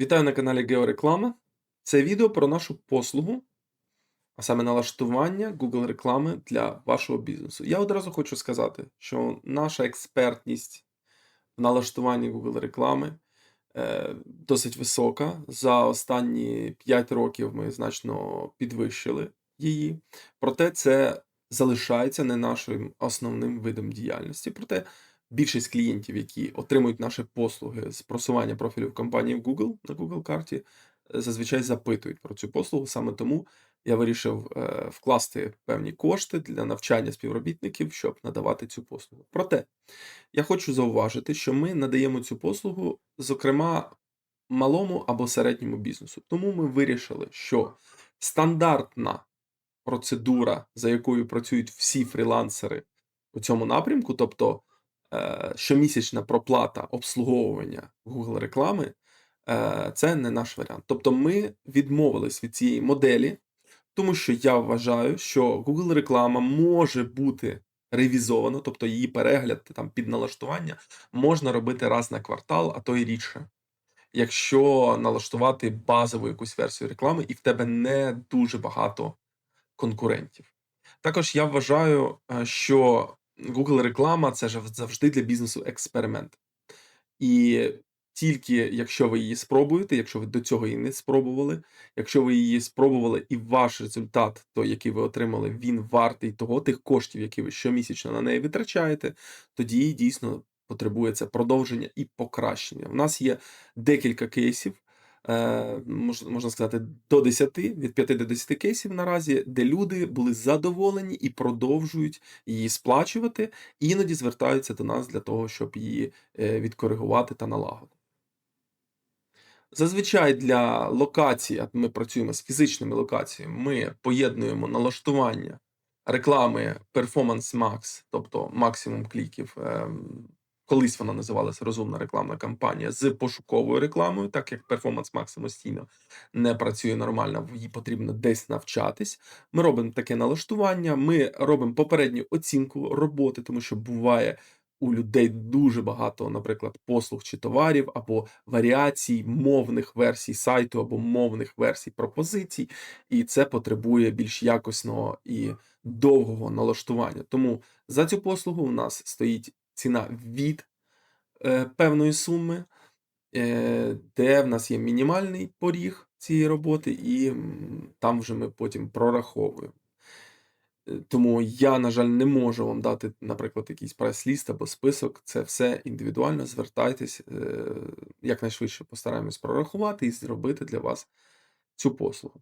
Вітаю на каналі Геореклама. Це відео про нашу послугу, а саме налаштування Google реклами для вашого бізнесу. Я одразу хочу сказати, що наша експертність в налаштуванні Google реклами е, досить висока. За останні 5 років ми значно підвищили її. Проте це залишається не нашим основним видом діяльності. Проте більшість клієнтів, які отримують наші послуги з просування профілю в компанії в Google на Google карті, е, зазвичай запитують про цю послугу. Саме тому я вирішив е, вкласти певні кошти для навчання співробітників, щоб надавати цю послугу. Проте я хочу зауважити, що ми надаємо цю послугу, зокрема, малому або середньому бізнесу. Тому ми вирішили, що стандартна процедура, за якою працюють всі фрілансери у цьому напрямку, тобто щомісячна проплата обслуговування Google реклами, е, це не наш варіант. Тобто ми відмовились від цієї моделі, тому що я вважаю, що Google реклама може бути ревізована, тобто її перегляд там під налаштування можна робити раз на квартал, а то й рідше. Якщо налаштувати базову якусь версію реклами, і в тебе не дуже багато конкурентів. Також я вважаю, е, що Google реклама це ж завжди для бізнесу експеримент. І тільки якщо ви її спробуєте, якщо ви до цього її не спробували, якщо ви її спробували і ваш результат, той, який ви отримали, він вартий того тих коштів, які ви щомісячно на неї витрачаєте, тоді дійсно потребується продовження і покращення. У нас є декілька кейсів, можна сказати, до 10, від 5 до 10 кейсів наразі, де люди були задоволені і продовжують її сплачувати, іноді звертаються до нас для того, щоб її е, відкоригувати та налагодити. Зазвичай для локацій, а ми працюємо з фізичними локаціями, ми поєднуємо налаштування реклами Performance Max, тобто максимум кліків. Колись вона називалася розумна рекламна кампанія з пошуковою рекламою, так як Performance Max самостійно не працює нормально, їй потрібно десь навчатись. Ми робимо таке налаштування, ми робимо попередню оцінку роботи, тому що буває у людей дуже багато, наприклад, послуг чи товарів, або варіацій мовних версій сайту, або мовних версій пропозицій, і це потребує більш якісного і довгого налаштування. Тому за цю послугу у нас стоїть ціна від е, певної суми, е, де в нас є мінімальний поріг цієї роботи, і там вже ми потім прораховуємо. Е, Тому я, на жаль, не можу вам дати, наприклад, якийсь прайс-ліст або список. Це все індивідуально. Звертайтесь, е, якнайшвидше постараємось прорахувати і зробити для вас цю послугу.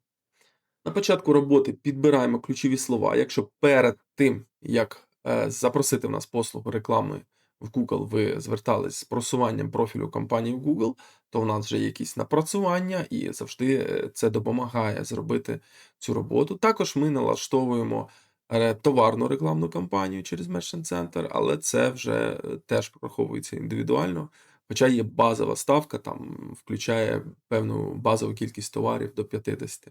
На початку роботи підбираємо ключові слова. Якщо перед тим, як запросити в нас послугу реклами в Google, ви звертались з просуванням профілю компанії в Google, то в нас вже є якісь напрацювання, і завжди е, це допомагає зробити цю роботу. Також ми налаштовуємо е, товарну рекламну кампанію через Merchant Center, але це вже е, теж враховується індивідуально. Хоча є базова ставка, там включає певну базову кількість товарів до 50.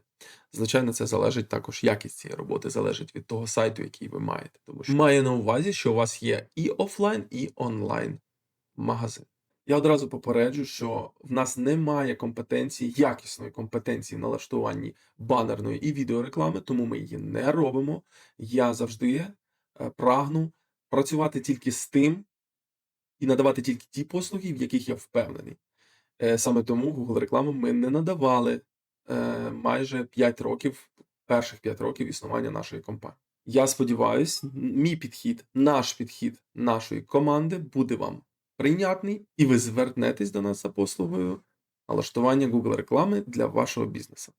Звичайно, це залежить також якість цієї роботи, залежить від того сайту, який ви маєте. Тому що має на увазі, що у вас є і офлайн, і онлайн магазин. Я одразу попереджу, що в нас немає компетенції, якісної компетенції в налаштуванні банерної і відеореклами, тому ми її не робимо. Я завжди е, прагну працювати тільки з тим і надавати тільки ті послуги, в яких я впевнений. Е, Саме тому Google рекламу ми не надавали е, майже 5 років, перших 5 років існування нашої компанії. Я сподіваюся, мій підхід, наш підхід нашої команди буде вам прийнятний, і ви звернетесь до нас за послугою налаштування Google реклами для вашого бізнесу.